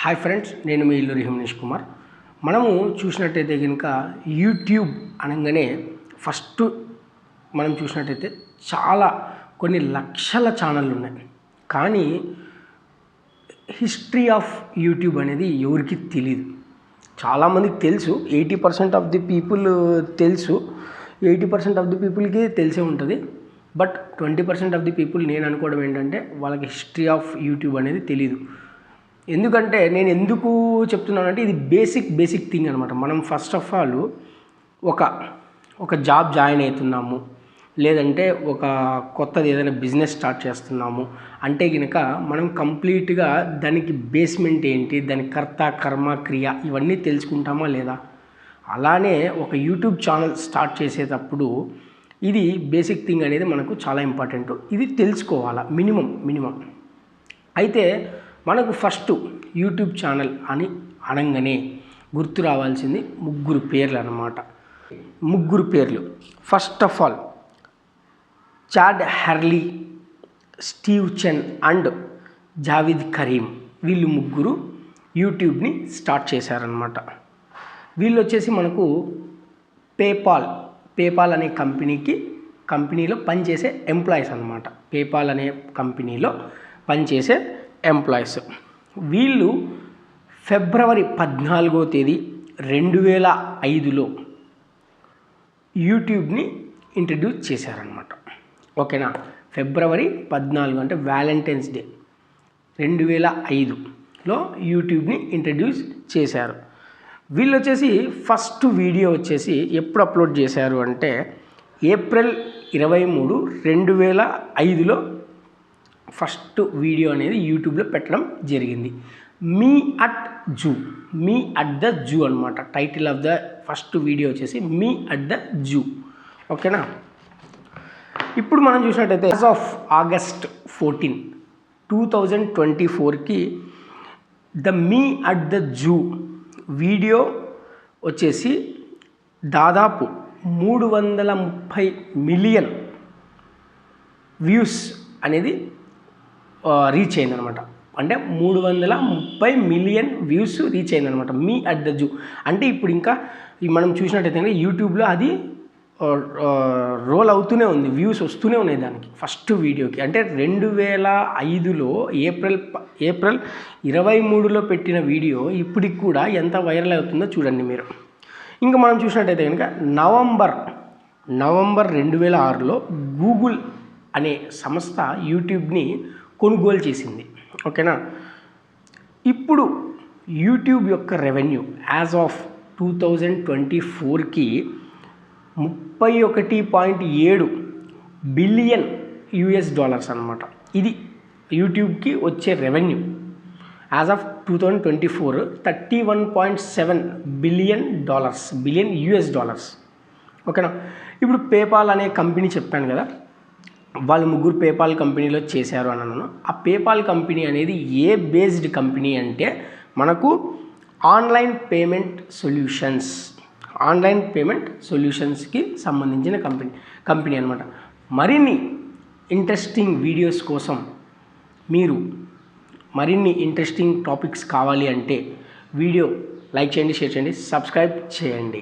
Hi friends నేను మీ ఇల్లు హిమనేష్ కుమార్. మనము చూసినట్టయితే కనుక యూట్యూబ్ అనగానే ఫస్ట్ మనం చూసినట్టయితే చాలా కొన్ని లక్షల ఛానళ్ళు ఉన్నాయి. కానీ హిస్టరీ ఆఫ్ యూట్యూబ్ అనేది ఎవరికి తెలియదు చాలామందికి తెలుసు eighty percent of the people తెలుసు. ఎయిటీ పర్సెంట్ ఆఫ్ ది పీపుల్కి తెలిసే ఉంటుంది. But twenty percent of the people నేను అనుకోవడం ఏంటంటే వాళ్ళకి హిస్టరీ ఆఫ్ యూట్యూబ్ అనేది తెలియదు ఎందుకంటే నేను ఎందుకు చెప్తున్నానంటే ఇది బేసిక్ బేసిక్ థింగ్ అనమాట మనం ఫస్ట్ ఆఫ్ ఆల్ ఒక ఒక జాబ్ జాయిన్ అవుతున్నాము. లేదంటే ఒక కొత్తది ఏదైనా బిజినెస్ స్టార్ట్ చేస్తున్నాము. అంటే కనుక మనం కంప్లీట్గా దానికి బేస్మెంట్ ఏంటి దాని కర్త కర్మ క్రియ ఇవన్నీ తెలుసుకుంటామా లేదా? అలానే ఒక యూట్యూబ్ ఛానల్ స్టార్ట్ చేసేటప్పుడు ఇది బేసిక్ థింగ్ అనేది మనకు చాలా ఇంపార్టెంట్ ఇది తెలుసుకోవాలా? మినిమం మినిమం అయితే మనకు ఫస్ట్ యూట్యూబ్ ఛానల్ అని అనగానే గుర్తు రావాల్సింది ముగ్గురు పేర్లు అన్నమాట ముగ్గురు పేర్లు. First of all Chad Hurley Steve Chen and Jawed Karim వీళ్ళు ముగ్గురు యూట్యూబ్ని స్టార్ట్ చేశారనమాట వీళ్ళు వచ్చేసి మనకు పేపాల్ పేపాల్ అనే కంపెనీకి కంపెనీలో పనిచేసే ఎంప్లాయీస్ అనమాట పేపాల్ అనే కంపెనీలో పనిచేసే ఎంప్లాయీస్ వీళ్ళు ఫిబ్రవరి పద్నాలుగో తేదీ రెండు వేల ఐదులో యూట్యూబ్ని ఇంట్రడ్యూస్ చేశారనమాట ఓకేనా? ఫిబ్రవరి పద్నాలుగు అంటే వ్యాలంటైన్స్ డే. రెండు వేల ఐదులో యూట్యూబ్ని ఇంట్రడ్యూస్ చేశారు. వీళ్ళు వచ్చేసి ఫస్ట్ వీడియో వచ్చేసి ఎప్పుడు అప్లోడ్ చేశారు అంటే ఏప్రిల్ ఇరవై మూడు రెండు వేల ఐదులో ఫస్ట్ వీడియో అనేది యూట్యూబ్లో పెట్టడం జరిగింది. Me at zoo me at the zoo అనమాట title of the first video వచ్చేసి మీ అట్ ద జూ. ఓకేనా? ఇప్పుడు మనం చూసినట్టయితే as of August fourteen two thousand twenty ఫోర్కి the me at the zoo video వచ్చేసి దాదాపు మూడు వందల ముప్పై మిలియన్ వ్యూస్ అనేది రీచ్ అయిందనమాట. అంటే మూడు వందల ముప్పై మిలియన్ వ్యూస్ రీచ్ అయిందనమాట. మీ అట్ ద జూ అంటే ఇప్పుడు ఇంకా మనం చూసినట్టయితే కనుక యూట్యూబ్లో అది రోల్ అవుతూనే ఉంది. వ్యూస్ వస్తూనే ఉన్నాయి దానికి. ఫస్ట్ వీడియోకి. అంటే రెండు వేల ఐదులో ఏప్రిల్ ఏప్రిల్ ఇరవై మూడులో పెట్టిన వీడియో ఇప్పటికి కూడా ఎంత వైరల్ అవుతుందో చూడండి మీరు. ఇంకా మనం చూసినట్టయితే కనుక నవంబర్ నవంబర్ రెండు వేల ఆరులో గూగుల్ అనే సంస్థ యూట్యూబ్ని కొనుగోలు చేసింది. ఓకేనా? ఇప్పుడు యూట్యూబ్ యొక్క revenue as of two thousand twenty ఫోర్కి ముప్పై ఒకటి పాయింట్ ఏడు బిలియన్ యుఎస్ డాలర్స్ అనమాట ఇది యూట్యూబ్కి వచ్చే revenue. As of two thousand twenty four thirty one point seven billion dollars billion US dollars. ఓకేనా? ఇప్పుడు పేపాల్ అనే కంపెనీ చెప్పాను కదా వాళ్ళు ముగ్గురు పేపాల్ కంపెనీలో చేశారు అని అన్నాను. ఆ పేపాల్ కంపెనీ అనేది ఏ బేస్డ్ కంపెనీ అంటే మనకు online payment solutions online payment సొల్యూషన్స్కి సంబంధించిన కంపెనీ కంపెనీ అనమాట మరిన్ని ఇంట్రెస్టింగ్ వీడియోస్ కోసం మీరు మరిన్ని ఇంట్రెస్టింగ్ టాపిక్స్ కావాలి అంటే వీడియో లైక్ చేయండి షేర్ చేయండి సబ్స్క్రైబ్ చేయండి.